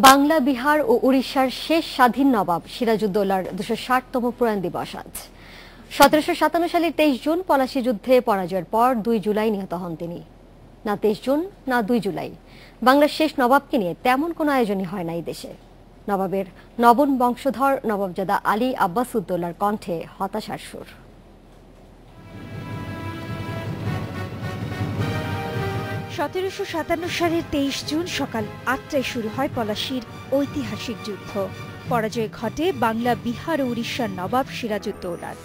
বাংলা, বিহার ও উড়িষ্যার শেষ স্বাধীন নবাব সিরাজউদ্দৌলার দুশো ষাটতম প্রয়াণ দিবস আজ। সতেরোশো সাতান্ন সালের তেইশ জুন পলাশী যুদ্ধে পরাজয়ের পর দুই জুলাই নিহত হন তিনি। না তেইশ জুন, না দুই জুলাই। বাংলার শেষ নবাবকে নিয়ে তেমন কোনো আয়োজনই হয় না এই দেশে। নবাবের নবম বংশধর নবাবজাদা আলী আব্বাসুদ্দৌলার কণ্ঠে হতাশার সুর। সতেরোশো সাতান্ন সালের তেইশ জুন সকাল আটটায় শুরু হয় পলাশির ঐতিহাসিক যুদ্ধ। পরাজয় ঘটে বাংলা, বিহার ও উড়িষ্যার নবাব সিরাজউদ্দৌলার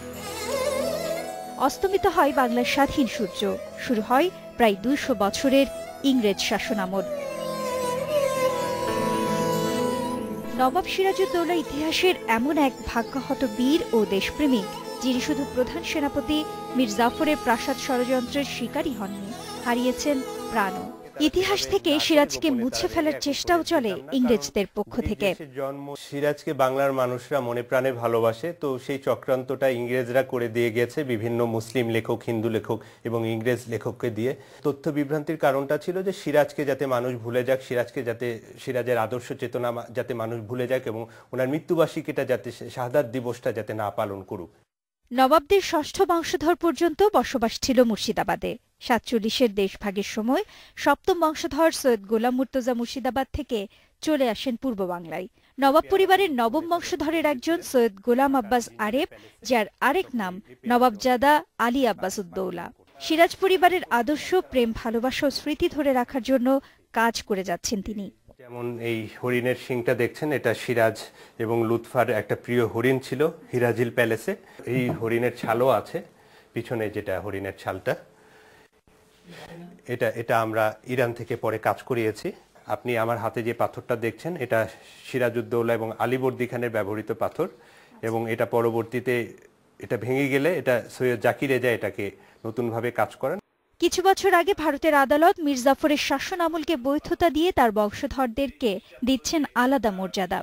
অস্তমিত হয় বাংলার স্বাধীন সূর্য। শুরু হয় প্রায় দুইশো বছরের ইংরেজ শাসনামল নবাব সিরাজউদ্দৌলা ইতিহাসের এমন এক ভাগ্যহত বীর ও দেশপ্রেমিক, যিনি শুধু প্রধান সেনাপতি মীর জাফরের প্রাসাদ ষড়যন্ত্রের শিকারী হননি, হারিয়েছেন প্রাণও ইতিহাস থেকে সিরাজকে মুছে ফেলার চেষ্টাও চলে ইংরেজদের পক্ষ থেকে। জন্ম সিরাজকে বাংলার মানুষরা মনে প্রাণে ভালোবাসে, তো সেই চক্রান্তটা ইংরেজরা করে দিয়ে গেছে বিভিন্ন মুসলিম লেখক, হিন্দু লেখক এবং ইংরেজ লেখককে দিয়ে। তথ্য বিভ্রান্তির কারণটা ছিল যে সিরাজকে যাতে মানুষ ভুলে যাক, সিরাজকে যাতে সিরাজের আদর্শ চেতনা যাতে মানুষ ভুলে যাক এবং ওনার মৃত্যুবার্ষিকীটা যাতে শাহাদাত দিবসটা যাতে না পালন করুক। নবাবদের ষষ্ঠ বংশধর পর্যন্ত বসবাস ছিল মুর্শিদাবাদে। সাতচল্লিশের দেশভাগের সময় সপ্তম বংশধর সৈয়দ গোলাম মুর্তজা মুর্শিদাবাদ থেকে চলে আসেন পূর্ব বাংলায়। নবাব পরিবারের নবম বংশধরের একজন সৈয়দ গোলাম আব্বাস আরেফ, যার আরেক নাম নবাবজাদা আলী আব্বাস উদ্দৌলা। সিরাজ পরিবারের আদর্শ, প্রেম, ভালোবাসা ও স্মৃতি ধরে রাখার জন্য কাজ করে যাচ্ছেন তিনি। যেমন এই হরিণের শিংটা দেখছেন, এটা সিরাজ এবং লুৎফার একটা প্রিয় হরিণ ছিল হিরাজিল প্যালেসে। এই হরিণের ছালও আছে, পিছনে যেটা হরিণের ছালটা। এটা এটা আমরা ইরান থেকে পরে কাজ করিয়েছি। আপনি আমার হাতে যে পাথরটা দেখছেন, এটা সিরাজউদ্দৌলা এবং আলীবর্দী খানের ব্যবহৃত পাথর এবং এটা পরবর্তীতে এটা ভেঙে গেলে এটা সৈয়দ জাকির রেজা এটাকে নতুনভাবে কাজ করেন। কিছু বছর আগে ভারতের আদালত মীর জাফরের শাসন আমলকে বৈধতা দিয়ে তার বংশধরদেরকে দিচ্ছেন আলাদা মর্যাদা।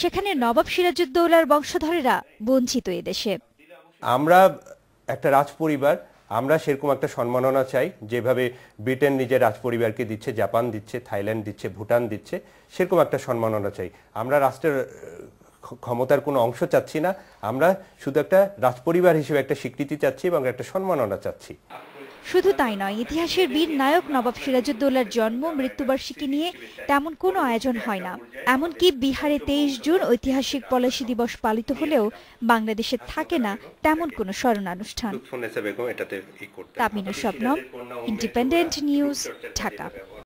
সেখানে নবাব সিরাজউদ্দৌলার বংশধরেরা বঞ্চিত এদেশে আমরা একটা রাজপরিবার, আমরা সেরকম একটা সম্মাননা চাই, যেভাবে ব্রিটেন নিজের রাজপরিবারকে দিচ্ছে, জাপান দিচ্ছে, থাইল্যান্ড দিচ্ছে, ভুটান দিচ্ছে, সেরকম একটা সম্মাননা চাই। আমরা রাষ্ট্রের ক্ষমতার কোনো অংশ চাচ্ছি না, আমরা শুধু একটা রাজপরিবার হিসেবে একটা স্বীকৃতি চাচ্ছি এবং একটা সম্মাননা চাচ্ছি। শুধু তাই নয় ইতিহাসের বীর নায়ক নবাব সিরাজউদ্দৌলার জন্ম মৃত্যুবার্ষিকী নিয়ে তেমন কোনো আয়োজন হয় না। এমনকি বিহারে তেইশ জুন ঐতিহাসিক পলাশি দিবস পালিত হলেও বাংলাদেশে থাকে না তেমন কোনো স্মরণানুষ্ঠান। Taminur Shabnam independent news Dhaka.